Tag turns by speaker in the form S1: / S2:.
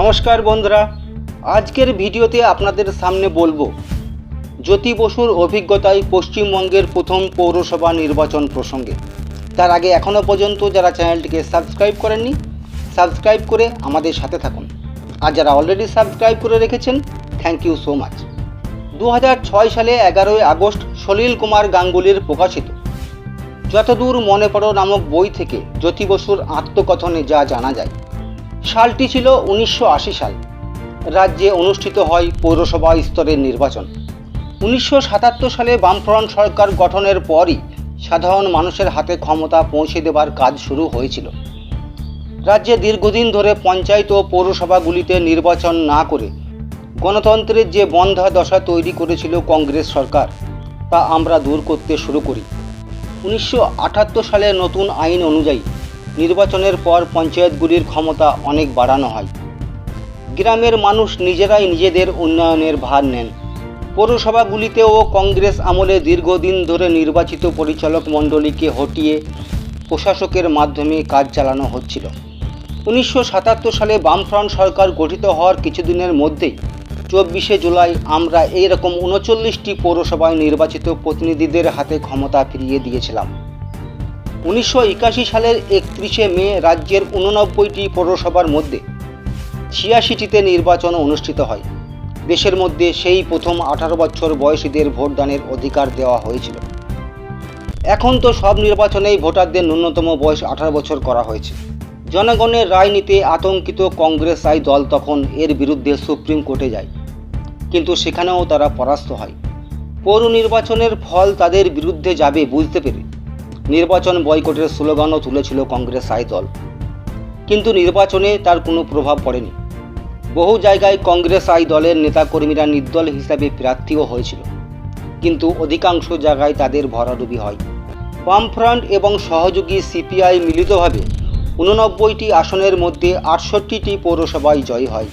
S1: নমস্কার বন্ধুরা, আজকের ভিডিওতে আপনাদের সামনে বলব, জ্যোতি বসুর অভিজ্ঞতায় পশ্চিমবঙ্গের প্রথম পৌরসভা নির্বাচন প্রসঙ্গে। তার আগে এখনও পর্যন্ত যারা চ্যানেলটিকে সাবস্ক্রাইব করেননি, সাবস্ক্রাইব করে আমাদের সাথে থাকুন। আর যারা অলরেডি সাবস্ক্রাইব করে রেখেছেন থ্যাংক ইউ সো মাচ দু হাজার ছয় সালে এগারোই আগস্ট সলিল কুমার গাঙ্গুলির প্রকাশিত। যতদূর মনে পড়ো নামক বই থেকে জ্যোতি বসুর আত্মকথনে যা জানা যায় সালটি ছিল উনিশশো আশি সাল। রাজ্যে অনুষ্ঠিত হয় পৌরসভা স্তরের নির্বাচন। উনিশশো সাতাত্তর সালে বামফ্রন্ট সরকার গঠনের পরই সাধারণ মানুষের হাতে ক্ষমতা পৌঁছে দেবার কাজ শুরু হয়েছিল। রাজ্যে দীর্ঘদিন ধরে পঞ্চায়েত ও পৌরসভাগুলিতে নির্বাচন না করে গণতন্ত্রের যে বন্ধা দশা তৈরি করেছিল কংগ্রেস সরকার, তা আমরা দূর করতে শুরু করি। উনিশশো আটাত্তর সালে নতুন আইন অনুযায়ী নির্বাচনের পর পঞ্চায়েতগুলির ক্ষমতা অনেক বাড়ানো হয়। গ্রামের মানুষ নিজেরাই নিজেদের উন্নয়নের ভার নেন। পৌরসভাগুলিতেও কংগ্রেস আমলে দীর্ঘদিন ধরে নির্বাচিত পরিচালক মণ্ডলীকে হটিয়ে প্রশাসকের মাধ্যমে কাজ চালানো হচ্ছিল। উনিশশো সাতাত্তর সালে বামফ্রন্ট সরকার গঠিত হওয়ার কিছুদিনের মধ্যেই চব্বিশে জুলাই আমরা এইরকম উনচল্লিশটি পৌরসভায় নির্বাচিত প্রতিনিধিদের হাতে ক্ষমতা ফিরিয়ে দিয়েছিলাম। উনিশশো একাশি সালের একত্রিশে মে রাজ্যের উননব্বইটি পৌরসভার মধ্যে ছিয়াশিটিতে নির্বাচন অনুষ্ঠিত হয়। দেশের মধ্যে সেই প্রথম আঠারো বছর বয়সীদের ভোটদানের অধিকার দেওয়া হয়েছিল। এখন তো সব নির্বাচনেই ভোটারদের ন্যূনতম বয়স আঠারো বছর করা হয়েছে। জনগণের রায় নিতে আতঙ্কিত কংগ্রেস আই দল তখন এর বিরুদ্ধে সুপ্রিম কোর্টে যায়। কিন্তু সেখানেও তারা পরাস্ত হয়। পৌর নির্বাচনের ফল তাদের বিরুদ্ধে যাবে বুঝতে পেরে নির্বাচন বয়কটের স্লোগানও তুলেছিল কংগ্রেস আই দল। কিন্তু নির্বাচনে তার কোনো প্রভাব পড়েনি। বহু জায়গায় কংগ্রেস আই দলের নেতাকর্মীরা নির্দল হিসাবে প্রার্থীও হয়েছিল। কিন্তু অধিকাংশ জায়গায় তাদের ভরাডুবি হয়। বামফ্রন্ট এবং সহযোগী সিপিআই মিলিতভাবে উননব্বইটি আসনের মধ্যে আটষট্টিটি পৌরসভায় জয় হয়।